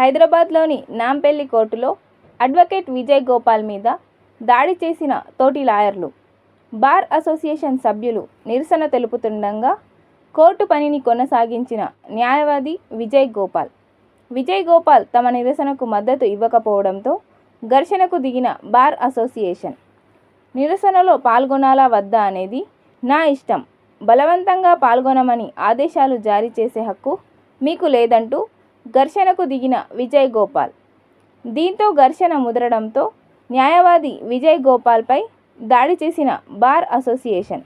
హైదరాబాద్లోని నాంపల్లి కోర్టులో అడ్వకేట్ విజయ్ గోపాల్ మీద దాడి చేసిన తోటి లాయర్లు. బార్ అసోసియేషన్ సభ్యులు నిరసన తెలుపుతుండగా కోర్టు పనిని కొనసాగించిన న్యాయవాది విజయ్ గోపాల్. విజయ్ గోపాల్ తమ నిరసనకు మద్దతు ఇవ్వకపోవడంతో ఘర్షణకు దిగిన బార్ అసోసియేషన్. నిరసనలో పాల్గొనాలా వద్దా అనేది నా ఇష్టం. బలవంతంగా పాల్గొనమని ఆదేశాలు జారీ చేసే హక్కు మీకు లేదంటూ ఘర్షణకు దిగిన విజయ్ గోపాల్. దీంతో ఘర్షణ ముదరడంతో న్యాయవాది విజయ్ గోపాల్పై దాడి చేసిన బార్ అసోసియేషన్.